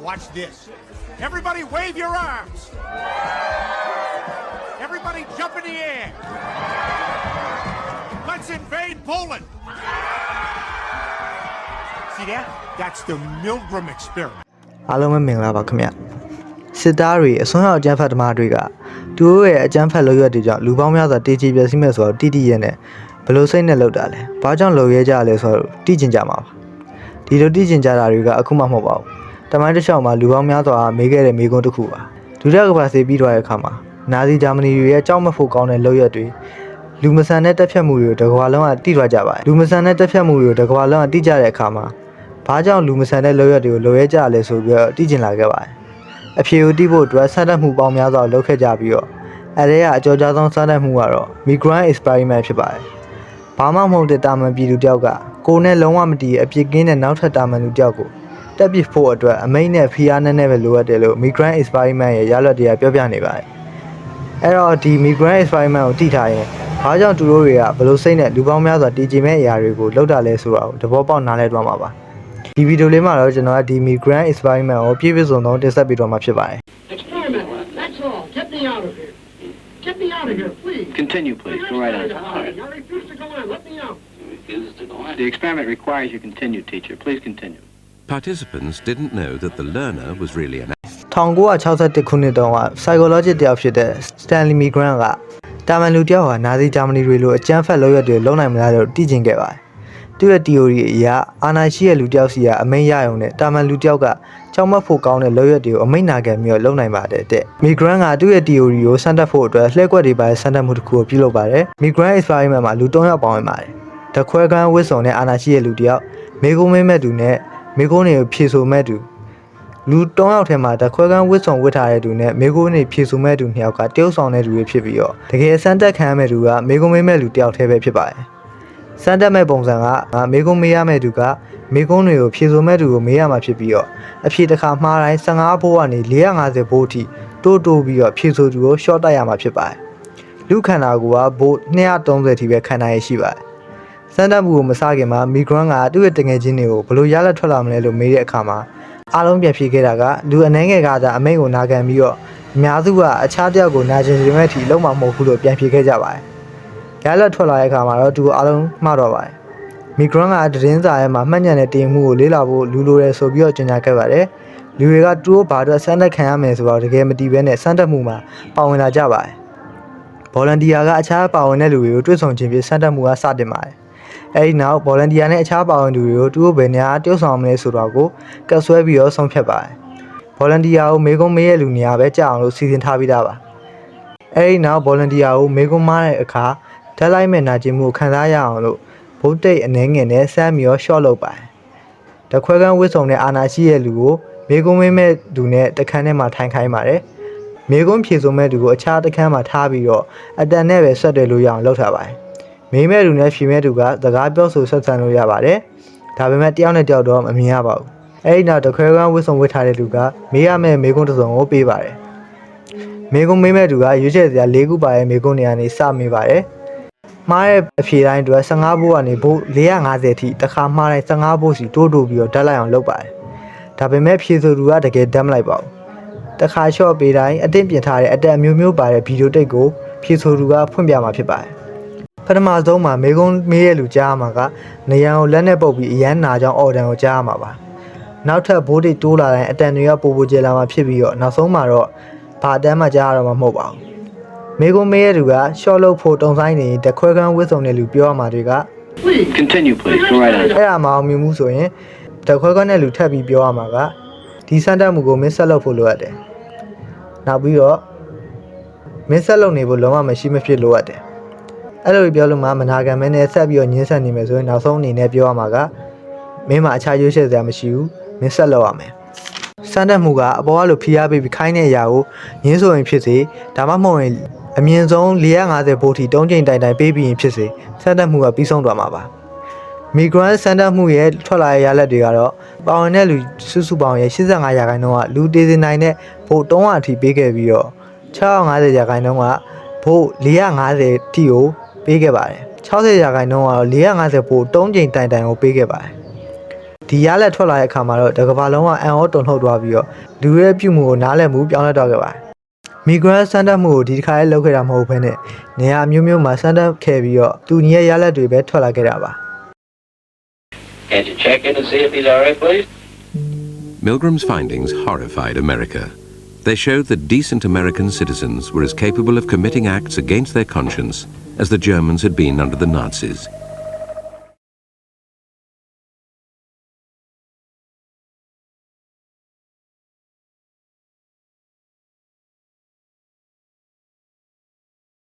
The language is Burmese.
Watch this. Everybody wave your arms. Everybody jump in the air. Let's invade Poland. See that? That's the Milgram experiment. အားလုံးပဲမင်္ဂလာပါခင်ဗျစစ်သားတွေအစွန်းရောက်အကြမ်းဖက်သမားတွေကသူတို့ရဲ့အကြမ်းဖက်လုပ်ရက်တွေကြောင့်လူပေါင်းများစွာတေချီပြည့်စည်မဲ့ဆိုတော့တိတိရဲနဲ့ဘယ်လိုစိတ်နဲ့လောက်တာလဲဘာကြောင့်လုပ်ရဲကြလဲဆိုတော့တိကျင်ကြမှာပါဒီလိုတိကျင်ကြတာတွေကအခုမှမဟုတ်ပါဘူး တမိုင်းတစ်လျှောက်မှာလူပေါင်းများစွာမေးခဲ့တဲ့မေးခွန်းတစ်ခုပါဒုတိယကမ္ဘာစစ်ပြီးသွားတဲ့အခါမှာနာဇီဂျာမနီတွေရဲ့ကြောက်မဖို့ကောင်းတဲ့လုပ်ရက်တွေလူမဆန်တဲ့တက်ဖြတ်မှုတွေကိုတကွာလုံးကတိထွက်ကြပါတယ်လူမဆန်တဲ့တက်ဖြတ်မှုတွေကိုတကွာလုံးကတိကြတဲ့အခါမှာဘာကြောင့်လူမဆန်တဲ့လောရက်တွေကိုလိုရဲကြလဲဆိုပြီးတော့တည်ကျင်လာခဲ့ပါတယ်။အဖြေကိုတိဖို့အတွက်ဆက်တက်မှုပေါင်းများစွာလုပ်ခဲ့ကြပြီးတော့အဲဒါကအကြောကြားဆုံးဆက်တက်မှုကတော့ migrant experiment ဖြစ်ပါတယ်။ဘာမှမဟုတ်တဲ့တာမန်ပြည်သူတယောက်ကကိုယ်နဲ့လုံးဝမတည်တဲ့အပြစ်ကင်းတဲ့နောက်ထပ်တာမန်လူတယောက်ကို တက်ပစ်ဖို့အတွက်အမိန့်နဲ့ဖိအားနဲ့နဲ့ပဲလိုအပ်တယ်လို့ migrant experiment ရဲ့ရလဒ်တွေကပြောပြနေပါတယ်။အဲ့တော့ဒီ migrant experiment ကိုတည်ထားရင်ဘာကြောင့်သူတို့တွေကဘယ်လိုစိတ်နဲ့လူပေါင်းများစွာတည်ကြည်မဲ့အရာတွေကိုလုပ်တာလဲဆိုတာကိုသဘောပေါက်နားလည်သွားမှာပါ။ဒီဗီဒီယိုလေးမှာတော့ကျွန်တော်ကဒီ migrant experiment ကိုပြည့်ပြည့်စုံစုံတင်ဆက်ပေးတော့မှာဖြစ်ပါတယ် Experiment. That's all. Get me out of here. Get me out of here, please. Continue, please. Go right on. I refuse to go in. Let me out. The experiment requires you continue, teacher. Please continue. Participants didn't know that the learner was really an 1961ခုနှစ်တုန်းက psychologist တယောက်ဖြစ်တဲ့ Stanley Migrant ကတာမန်လူတယောက်ဟာနာဇီဂျာမနီတွေလိုအကြမ်းဖက်လုပ်ရက်တွေလုပ်နိုင်မလားလို့တည်ကျင်ခဲ့ပါတယ်။သူ့ရဲ့ theory အရအာနာရှိရဲ့လူတယောက်စီကအမိန့်ရရုံနဲ့တာမန်လူတယောက်ကကြောက်မက်ဖို့ကောင်းတဲ့လုပ်ရက်တွေကိုအမိန့်နာခံပြီးတော့လုပ်နိုင်ပါတယ်တဲ့။ Migrant ကသူ့ရဲ့ theory ကိုစမ်းသပ်ဖို့အတွက်လှည့်ကွက်တွေပါတဲ့စမ်းသပ်မှုတစ်ခုကိုပြုလုပ်ပါတယ်။ Migrant experiment မှာလူ၃ယောက်ပါဝင်ပါတယ်။တခွဲကန်းဝစ်စုံနဲ့အာနာရှိရဲ့လူတယောက်မေကုံးမဲမဲ့သူနဲ့ မေကုံးတွေကိုဖြေဆိုမဲ့သူလူ၃ယောက်ထဲမှာတခွဲကန်းဝစ်စုံဝစ်ထားတဲ့သူနဲ့မေကိုးနေဖြေဆိုမဲ့သူနှစ်ယောက်ကတယောက်ဆောင်တဲ့သူတွေဖြစ်ပြီးတော့တကယ်စမ်းတက်ခံရမဲ့သူကမေကိုးမေးမဲ့လူတယောက်တည်းပဲဖြစ်ပါတယ်။စမ်းတက်မဲ့ပုံစံကမေကိုးမေးရမဲ့သူကမေကိုးတွေကိုဖြေဆိုမဲ့သူကိုမေးရမှာဖြစ်ပြီးတော့အဖြေတစ်ခါမှားတိုင်း15ဘိုးကနေ450ဘိုးအထိတိုးတိုးပြီးတော့ဖြေဆိုသူကိုရှော့တက်ရမှာဖြစ်ပါတယ်။လူခန္ဓာကိုယ်ကဘိုး230ထိပဲခန္ဓာရရှိပါတယ်။ စမ်းတက်မှုကိုမစခင်မှာမီဂရန်ကသူ့ရဲ့တငယ်ချင်းတွေကိုဘယ်လိုရလက်ထွက်လာမလဲလို့မေးတဲ့အခါမှာအားလုံးပြန်ဖြေခဲ့တာကလူအနှဲငယ်ကသာအမိန့်ကိုနာခံပြီးတော့အများစုကအခြားတယောက်ကိုနာကျင်စေမဲ့အထိလုံးမမဟုတ်ဘူးလို့ပြန်ဖြေခဲ့ကြပါတယ်။ရလက်ထွက်လာတဲ့အခါမှာတော့သူအားလုံးမှားတော့ပါတယ်။မီဂရန်ကသတင်းစာထဲမှာမှတ်ညံတဲ့တင်မှုကိုလေးလာဖို့လူလိုတယ်ဆိုပြီးတော့ကြေညာခဲ့ပါတယ်။လူတွေကသူတို့ဘာအတွက်စမ်းသပ်ခံရမယ်ဆိုတော့တကယ်မတည်ဘဲနဲ့စမ်းသပ်မှုမှာပါဝင်လာကြပါတယ်။ volunteer ကအခြားပါဝင်တဲ့လူတွေကိုတွေ့ဆုံခြင်းဖြင့်စမ်းသပ်မှုကစတင်ပါတယ်။ အဲဒီနောက် volunteer နဲ့အခြားပါဝင်သူတွေကိုသူတို့ဘယ်နေရာတယောက်ဆောင်မလဲဆိုတော့ကိုကတ်ဆွဲပြီးတော့ဆုံးဖြတ်ပါတယ်။ volunteer ကိုမေကုံးမေးရဲ့လူနေရာပဲကြာအောင်လို့စီစဉ်ထားပြီးသားပါ။အဲဒီနောက် volunteer ကိုမေကုံးမားတဲ့အခါဓာတ်လိုက်မဲ့နာကျင်မှုကိုခံစားရအောင်လို့ဘုတ်တိတ်အနေငယ်နဲ့စမ်းပြီးတော့ short လုပ်ပါတယ်။တခွဲကန်းဝစ်စုံတဲ့အာနာရှိရဲ့လူကိုမေကုံးမေးမဲ့သူနဲ့တခန်းထဲမှာထိုင်ခိုင်းပါတယ်။မေကုံးဖြေဆိုမဲ့သူကိုအခြားတခန်းမှာထားပြီးတော့အတန်နဲ့ပဲဆက်တယ်လို့ရအောင်လုပ်ထားပါတယ်။ မေးမဲ့လူနဲ့ဖြေမဲ့လူကစကားပြောဆိုဆက်ဆံလို့ရပါတယ်။ဒါပေမဲ့တယောက်နဲ့တယောက်တော့မမြင်ရပါဘူး။အဲဒီနောက်တခွဲကန်းဝစ်စုံဝစ်ထားတဲ့လူကမေးရမယ့်မေးခွန်းတစ်စုံကိုပေးပါတယ်။မေးခွန်းမေးမဲ့လူကရွေးချယ်စရာ၄ခုပါတဲ့မေးခွန်းတွေကနေစမေးပါတယ်။မှားတဲ့အဖြေတိုင်းအတွက်15ဘိုးကနေဘိုး450အထိတစ်ခါမှားတိုင်း15ဘိုးစီတိုးတိုးပြီးတော့ဓာတ်လိုက်အောင်လုပ်ပါတယ်။ဒါပေမဲ့ဖြေဆိုသူကတကယ်ဓာတ်မလိုက်ပါဘူး။တစ်ခါရှော့ပေးတိုင်းအသင့်ပြင်ထားတဲ့အတက်အမျိုးမျိုးပါတဲ့ဗီဒီယိုတိတ်ကိုဖြေဆိုသူကဖွင့်ပြမှာဖြစ်ပါတယ်။ ပထမဆုံးမှာမေကုန်းမေးရလူကြားမှာကနေရန်ကိုလက်နဲ့ပုတ်ပြီးအရန်နာကြောင်းအော်ဒန်ကိုကြားမှာပါနောက်ထပ်ဘိုးတွေတိုးလာတိုင်းအတန်တွေကပိုပိုကျလာမှာဖြစ်ပြီးတော့နောက်ဆုံးမှာတော့ဘာအတန်းမှကြားရတော့မှာမဟုတ်ပါဘူးမေကုန်းမေးရလူကရှော့လို့ဖို့တုံဆိုင်နေတခွဲကန်းဝစ်စုံတဲ့လူပြောရမှာတွေက Please. Continue, please. Go right on. အဲ့ဒါမှအောင်မြင်မှုဆိုရင်တခွဲကန်းတဲ့လူထပ်ပြီးပြောရမှာကဒီစမ်းတက်မှုကိုမင်းဆက်လုပ်ဖို့လိုအပ်တယ်နောက်ပြီးတော့မင်းဆက်လုပ်နေဖို့လုံးဝမရှိမဖြစ်လိုအပ်တယ် အဲ့လိုပြောလို့မှမနာခံမဲနဲ့ဆက်ပြီးတော့ညှင်းဆက်နေမယ်ဆိုရင်နောက်ဆုံးအနေနဲ့ပြောရမှာကမင်းမအခြားရွေးချယ်စရာမရှိဘူးမင်းဆက်လုပ်ရမယ်စမ်းတက်မှုကအပေါ်ကလိုဖိအားပေးပြီးခိုင်းတဲ့အရာကိုညင်းဆိုရင်ဖြစ်စေဒါမှမဟုတ်ရင်အမြင့်ဆုံး450ဗို့ထိတုံးချိန်တိုင်တိုင်ပေးပြီးရင်ဖြစ်စေစမ်းတက်မှုကပြီးဆုံးသွားမှာပါမီဂရန်စမ်းတက်မှုရဲ့ထွက်လာတဲ့ရလဒ်တွေကတော့ပါဝင်တဲ့လူစုစုပေါင်းရဲ့85ရာခိုင်နှုန်းကလူတည်စင်နိုင်တဲ့ဗို့300အထိပေးခဲ့ပြီးတော့650ရာခိုင်နှုန်းကဗို့450ထိကို ပေးခဲ့ပါတယ်60ရာခိုင်နှုန်းကတော့450ပိုတုံးချိန်တိုင်တိုင်ကိုပေးခဲ့ပါတယ်ဒီရလက်ထွက်လာတဲ့အခါမှာတော့တကဘာလုံးကအန်အောတုန်လှုပ်သွားပြီးတော့လူရဲ့ပြုမှုကိုနားလည်မှုပြောင်းလဲတော့ခဲ့ပါတယ်မီဂရန်စန်တက်မှုကိုဒီတစ်ခါလေးလုပ်ခဲ့တာမဟုတ်ဘဲနဲ့နေရာအမျိုးမျိုးမှာစန်တက်ခဲ့ပြီးတော့သူညီရဲ့ရလက်တွေပဲထွက်လာခဲ့တာပါ Can't you check in and see if he's all right, please? Milgram's findings horrified America. They showed that decent American citizens were as capable of committing acts against their conscience as the Germans had been under the Nazis.